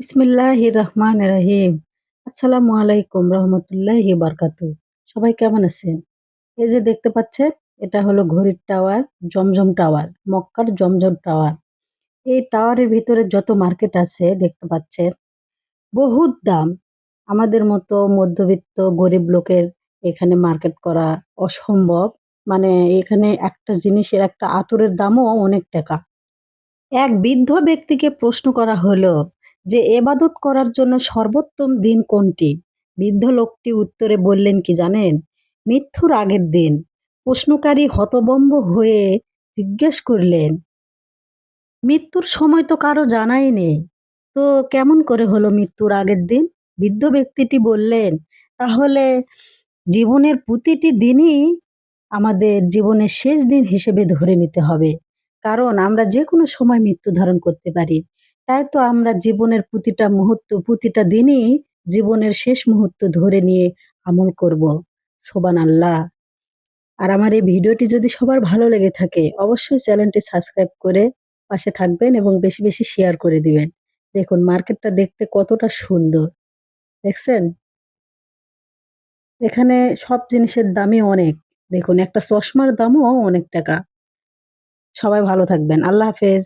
বিসমিল্লাহির রহমান রহিম। আসসালামু আলাইকুম রহমতুল্লাহি বারকাতু। সবাই কেমন আছেন? এই যে দেখতে পাচ্ছেন, এটা হলো ঘড়ির টাওয়ার, জমজম টাওয়ার, মক্কার জমজম টাওয়ার এই টাওয়ারের ভিতরে যত মার্কেট আছে দেখতে পাচ্ছেন, বহুত দাম আমাদের মতো মধ্যবিত্ত গরিব লোকের এখানে মার্কেট করা অসম্ভব মানে এখানে একটা জিনিসের, একটা আতরের দামও অনেক টাকা এক বৃদ্ধ ব্যক্তিকে প্রশ্ন করা হলো যে এবাদত করার জন্য সর্বোত্তম দিন কোনটি? বৃদ্ধ লোকটি উত্তরে বললেন, কি জানেন? মৃত্যুর আগের দিন। প্রশ্নকারী হতবম্ব হয়ে জিজ্ঞেস করলেন, মৃত্যুর সময় তো কারও জানাই নেই। তো কেমন করে হলো মৃত্যুর আগের দিন? বৃদ্ধ ব্যক্তিটি বললেন, তাহলে জীবনের প্রতিটি দিনই আমাদের জীবনের শেষ দিন হিসেবে ধরে নিতে হবে। কারণ আমরা যে কোনো সময় মৃত্যু ধারণ করতে পারি। তাই তো আমরা জীবনের প্রতিটা মুহূর্ত, প্রতিটা দিনই জীবনের শেষ মুহূর্ত ধরে নিয়ে আমল করব। সোবান আল্লাহ আর আমার এই ভিডিওটি যদি সবার ভালো লেগে থাকে, অবশ্যই চ্যানেলটি সাবস্ক্রাইব করে পাশে থাকবেন এবং বেশি বেশি শেয়ার করে দিবেন। দেখুন, মার্কেটটা দেখতে কতটা সুন্দর। দেখছেন? এখানে সব জিনিসের দামই অনেক। দেখুন, একটা চশমার দামও অনেক টাকা। সবাই ভালো থাকবেন। আল্লাহ হাফেজ।